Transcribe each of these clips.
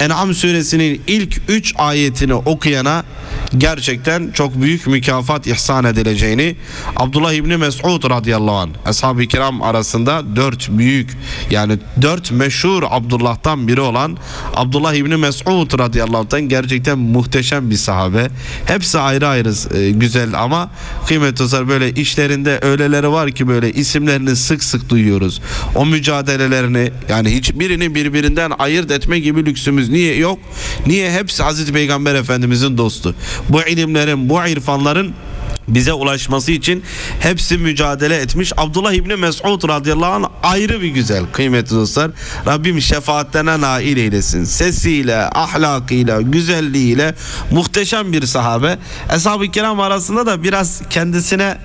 En'am suresinin ilk 3 ayetini okuyana gerçekten çok büyük mükafat ihsan edileceğini Abdullah İbni Mes'ud radıyallahu anh ashab-ı kiram arasında dört büyük yani dört meşhur Abdullah'tan biri olan Abdullah İbni Mes'ud radıyallahu anh'tan gerçekten muhteşem bir sahabe. Hepsi ayrı ayrı e, güzel ama kıymetli dostlar böyle işlerinde öyleleri var ki böyle isimlerini sık sık duyuyoruz. O mücadelelerini yani hiçbirini birbirinden ayırt etme gibi lüksümüz niye yok? Niye hepsi Hazreti Peygamber Efendimizin dostu? Bu ilimlerin, bu irfanların bize ulaşması için hepsi mücadele etmiş. Abdullah İbni Mes'ud radıyallahu anh ayrı bir güzel kıymetli dostlar. Rabbim şefaatlerine nail eylesin. Sesiyle, ahlakıyla, güzelliğiyle muhteşem bir sahabe. Eshab-ı kiram arasında da biraz kendisine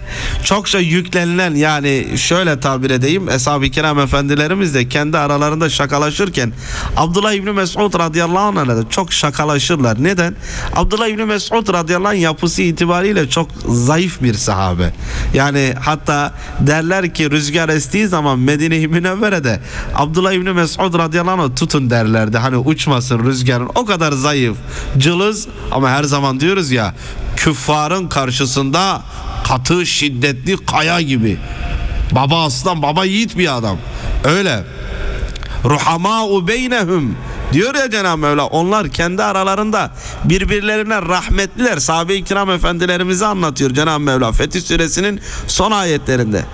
çokça yüklenilen yani şöyle tabir edeyim. Eshab-ı kiram efendilerimiz de kendi aralarında şakalaşırken Abdullah İbni Mes'ud radıyallahu anh'la da çok şakalaşırlar. Neden? Abdullah İbni Mes'ud radıyallahu anh yapısı itibariyle çok zayıf bir sahabe. Yani hatta derler ki rüzgar estiği zaman Medine-i Münevvere'de Abdullah İbni Mes'ud radıyallahu anh tutun derlerdi. Hani uçmasın rüzgarın. O kadar zayıf, cılız ama her zaman diyoruz ya küffarın karşısında katı şiddetli kaya gibi. Baba aslan, baba yiğit bir adam. Öyle. Ruhamâ'u beynehum Diyor ya Cenab-ı Mevla onlar kendi aralarında birbirlerine rahmetliler. Sahabe-i kiram efendilerimizi anlatıyor Cenab-ı Mevla Fetih suresinin son ayetlerinde.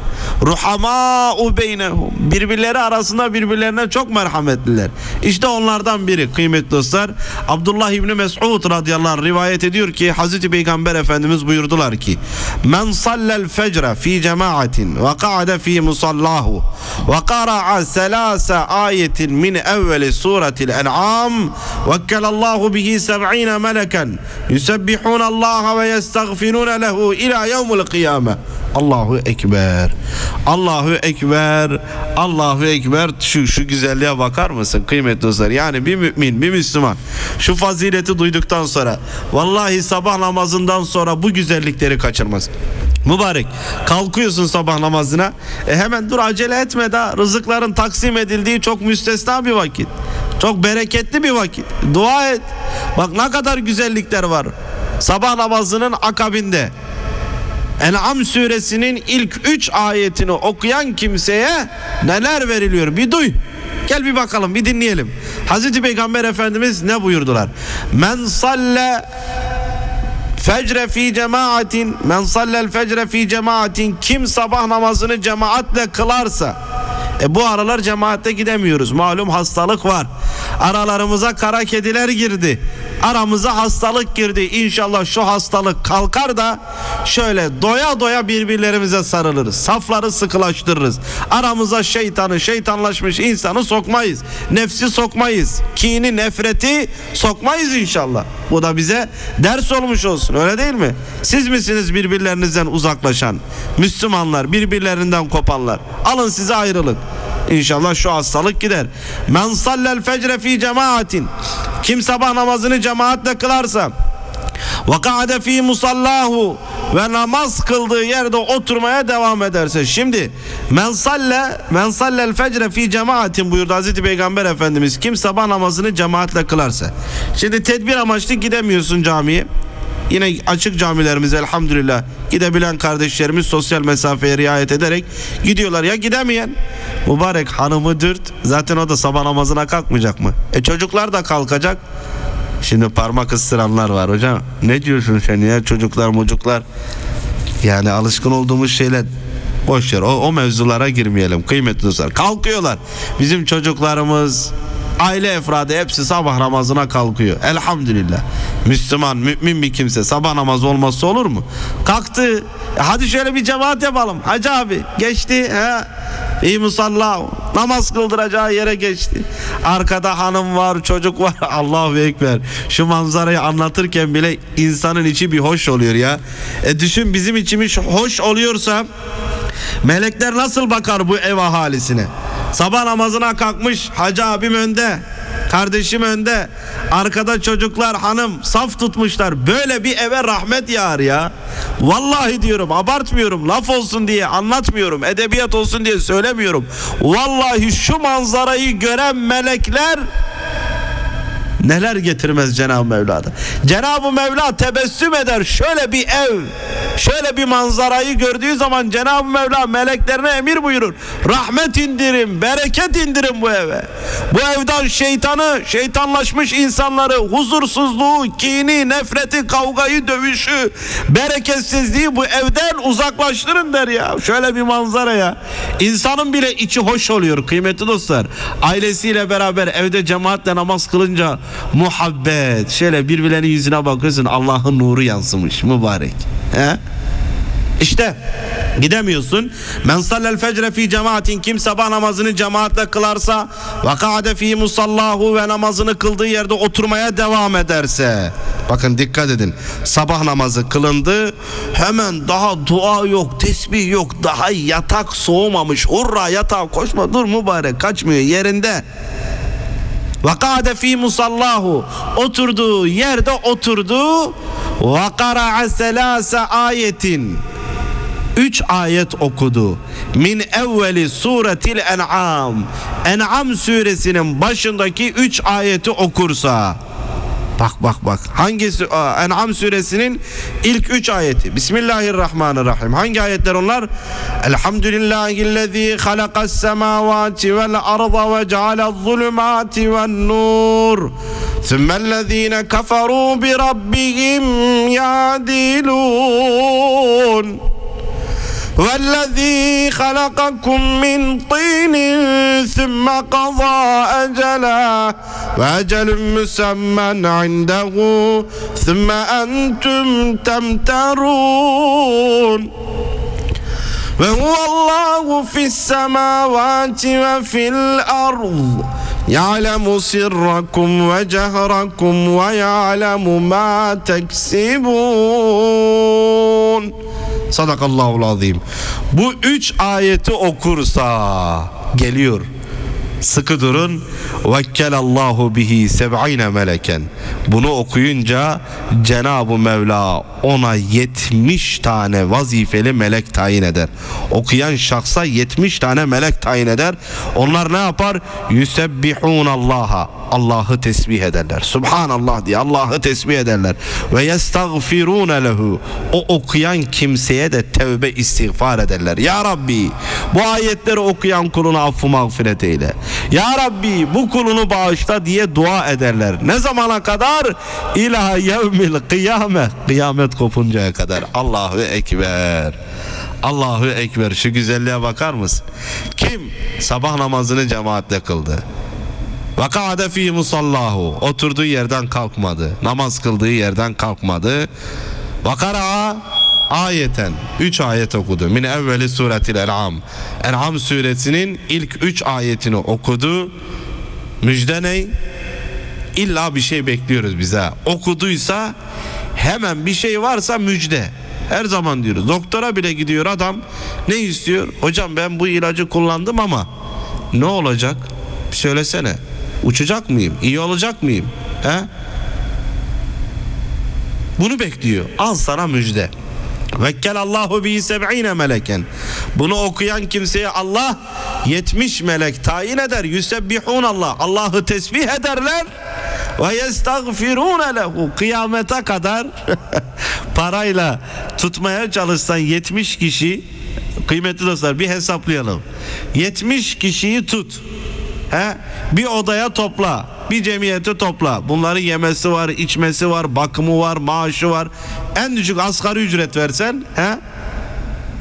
Ruhamâ'u beynehum birbirleri arasında birbirlerine çok merhametliler. İşte onlardan biri kıymetli dostlar. Abdullah İbni Mes'ud radıyallahu anh rivayet ediyor ki Hazreti Peygamber Efendimiz buyurdular ki Men sallel fecre fi cemaatin ve ka'de fi musallahu ve kara'a selase ayetin min evveli suretil en'am vekkelallahu bihi seb'ine meleken yusebbihunallaha ve yestagfirune lehu ila yevmul kıyame Allahu Ekber. Allahu Ekber. Allahu Ekber. Şu, şu güzelliğe bakar mısın kıymetli dostlar? Yani bir mümin bir Müslüman şu fazileti duyduktan sonra vallahi sabah namazından sonra bu güzellikleri kaçırmaz. Mübarek kalkıyorsun sabah namazına. E hemen dur acele etme da rızıkların taksim edildiği çok müstesna bir vakit. Çok bereketli bir vakit. Dua et. Bak ne kadar güzellikler var. Sabah namazının akabinde En'am suresinin ilk 3 ayetini okuyan kimseye neler veriliyor bir duy. Gel bir bakalım bir dinleyelim. Hazreti Peygamber Efendimiz ne buyurdular? Men salle fecre fi cemaatin men sallel fecre fi cemaatin kim sabah namazını cemaatle kılarsa e bu aralar cemaatte gidemiyoruz. Malum hastalık var. Aralarımıza kara kediler girdi. Aramıza hastalık girdi. İnşallah şu hastalık kalkar da şöyle doya doya birbirlerimize sarılırız. Safları sıkılaştırırız. Aramıza şeytanı, şeytanlaşmış insanı sokmayız. Nefsi sokmayız. Kini, nefreti sokmayız inşallah. Bu da bize ders olmuş olsun. Öyle değil mi? Siz misiniz birbirlerinizden uzaklaşan? Müslümanlar, birbirlerinden kopanlar. Alın size ayrılık. İnşallah şu hastalık gider. Men sallel fecre fi cemaatin. Kim sabah namazını cemaatle kılarsa ve ka'de fi musallahu ve namaz kıldığı yerde oturmaya devam ederse. Şimdi men salle fecre fi cemaatin buyurdu Hazreti Peygamber Efendimiz. Kim sabah namazını cemaatle kılarsa. Şimdi tedbir amaçlı gidemiyorsun camiye. Yine açık camilerimiz elhamdülillah gidebilen kardeşlerimiz sosyal mesafeye riayet ederek gidiyorlar. Ya gidemeyen mübarek hanımı dürt zaten o da sabah namazına kalkmayacak mı? E çocuklar da kalkacak. Şimdi parmak ısıranlar var hocam. Ne diyorsun sen ya çocuklar mucuklar? Yani alışkın olduğumuz şeyler boş ver. O, o mevzulara girmeyelim kıymetli dostlar. Kalkıyorlar. Bizim çocuklarımız aile efradı hepsi sabah namazına kalkıyor. Elhamdülillah. Müslüman, mümin bir kimse sabah namazı olmazsa olur mu? Kalktı. Hadi şöyle bir cemaat yapalım. Hacı abi geçti. He. İyi musalla namaz kıldıracağı yere geçti. Arkada hanım var, çocuk var. Allahu ekber. Şu manzarayı anlatırken bile insanın içi bir hoş oluyor ya. E düşün bizim içimiz hoş oluyorsa melekler nasıl bakar bu ev ahalisine? Sabah namazına kalkmış hacı abim önde. Kardeşim önde. Arkada çocuklar hanım saf tutmuşlar. Böyle bir eve rahmet yağar ya. Vallahi diyorum abartmıyorum. Laf olsun diye anlatmıyorum. Edebiyat olsun diye söylemiyorum. Vallahi şu manzarayı gören melekler Neler getirmez Cenab-ı Mevla'da. Cenab-ı Mevla tebessüm eder. Şöyle bir ev, şöyle bir manzarayı gördüğü zaman Cenab-ı Mevla meleklerine emir buyurur. Rahmet indirin, bereket indirin bu eve. Bu evden şeytanı, şeytanlaşmış insanları, huzursuzluğu, kini, nefreti, kavgayı, dövüşü, bereketsizliği bu evden uzaklaştırın der ya. Şöyle bir manzara ya. İnsanın bile içi hoş oluyor kıymetli dostlar. Ailesiyle beraber evde cemaatle namaz kılınca muhabbet. Şöyle birbirlerinin yüzüne bakıyorsun Allah'ın nuru yansımış mübarek. He? İşte gidemiyorsun. Men sallel fecre fi cemaatin kim sabah namazını cemaatle kılarsa ve ka'de fi musallahu ve namazını kıldığı yerde oturmaya devam ederse. Bakın dikkat edin. Sabah namazı kılındı. Hemen daha dua yok, tesbih yok. Daha yatak soğumamış. Hurra yatağa koşma. Dur mübarek kaçmıyor yerinde. Ve kâde fî musallahu oturduğu yerde oturdu ve kara'a selâse ayetin üç ayet okudu. Min evveli suretil en'am. En'am suresinin başındaki üç ayeti okursa. Bak bak bak. Hangisi? En'am suresinin ilk üç ayeti. Bismillahirrahmanirrahim. Hangi ayetler onlar? Elhamdülillahillezî halakas semâvâti vel arda ve cealez zulümâti ven nur. Sümmellezîne keferû bi rabbihim yadilûn. والذي خلقكم من طين ثم قضى أجلا وأجل مسمى عنده ثم أنتم تمترون. وهو الله في السماوات وفي الأرض يعلم سركم وجهركم ويعلم ما تكسبون. Sadakallahul azim. Bu üç ayeti okursa geliyor. Sıkı durun. Vekkelallahu bihi seb'ine meleken. Bunu okuyunca Cenab-ı Mevla ona 70 tane vazifeli melek tayin eder. Okuyan şahsa 70 tane melek tayin eder. Onlar ne yapar? Yusebbihun Allah'a. Allah'ı tesbih ederler. Subhanallah diye Allah'ı tesbih ederler. Ve yestagfirune lehu. O okuyan kimseye de tevbe istiğfar ederler. Ya Rabbi bu ayetleri okuyan kuluna affı mağfiret eyle. Ya Rabbi bu kulunu bağışla diye dua ederler. Ne zamana kadar? İlâ yevmil kıyame. Kıyamet kopuncaya kadar. Allahu Ekber. Allahu Ekber. Şu güzelliğe bakar mısın? Kim sabah namazını cemaatle kıldı? Ve kâde fî musallahu. Oturduğu yerden kalkmadı. Namaz kıldığı yerden kalkmadı. Ve kara'a ayeten. Üç ayet okudu. Min evveli suretil en'am. En'am suresinin ilk üç ayetini okudu. Müjde ne? İlla bir şey bekliyoruz bize. Okuduysa hemen bir şey varsa müjde. Her zaman diyoruz. Doktora bile gidiyor adam. Ne istiyor? Hocam ben bu ilacı kullandım ama ne olacak? Bir söylesene. Uçacak mıyım? İyi olacak mıyım? He? Bunu bekliyor. Al sana müjde. Vekkel Allahu bi seb'ine meleken. Bunu okuyan kimseye Allah 70 melek tayin eder. Yusebbihun Allah. Allah'ı tesbih ederler. Ve yestagfirun lehu. Kıyamete kadar parayla tutmaya çalışsan 70 kişi kıymetli dostlar bir hesaplayalım. 70 kişiyi tut. He? Bir odaya topla. Bir cemiyete topla. Bunların yemesi var, içmesi var, bakımı var, maaşı var. En düşük asgari ücret versen, he?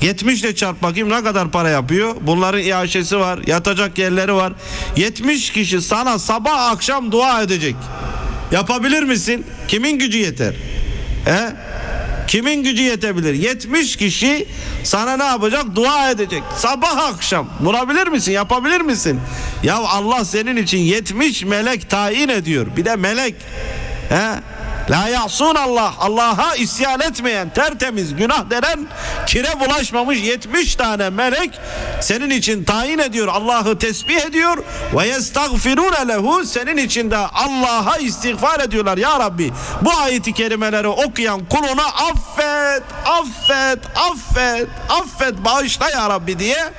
70 ile çarp bakayım ne kadar para yapıyor? Bunların iaşesi var, yatacak yerleri var. 70 kişi sana sabah akşam dua edecek. Yapabilir misin? Kimin gücü yeter? He? Kimin gücü yetebilir? 70 kişi sana ne yapacak? Dua edecek. Sabah akşam. Bulabilir misin? Yapabilir misin? Ya Allah senin için 70 melek tayin ediyor. Bir de melek. He? La ya'sun Allah. Allah'a isyan etmeyen, tertemiz, günah denen, kire bulaşmamış 70 tane melek senin için tayin ediyor. Allah'ı tesbih ediyor ve yestagfirune lehu senin için de Allah'a istiğfar ediyorlar. Ya Rabbi bu ayeti kerimeleri okuyan kuluna affet, affet, affet, affet, bağışla ya Rabbi diye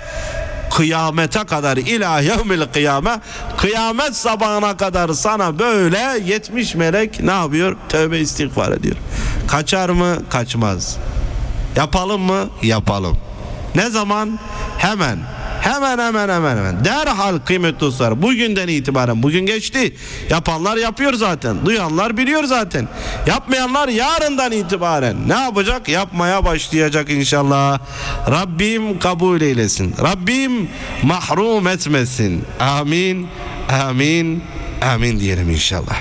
kıyamete kadar ila yevmil kıyame kıyamet sabahına kadar sana böyle 70 melek ne yapıyor? Tövbe istiğfar ediyor. Kaçar mı? Kaçmaz. Yapalım mı? Yapalım. Ne zaman? Hemen. Hemen hemen hemen hemen. Derhal kıymetli dostlar. Bugünden itibaren. Bugün geçti. Yapanlar yapıyor zaten. Duyanlar biliyor zaten. Yapmayanlar yarından itibaren. Ne yapacak? Yapmaya başlayacak inşallah. Rabbim kabul eylesin. Rabbim mahrum etmesin. Amin. Amin. Amin diyelim inşallah.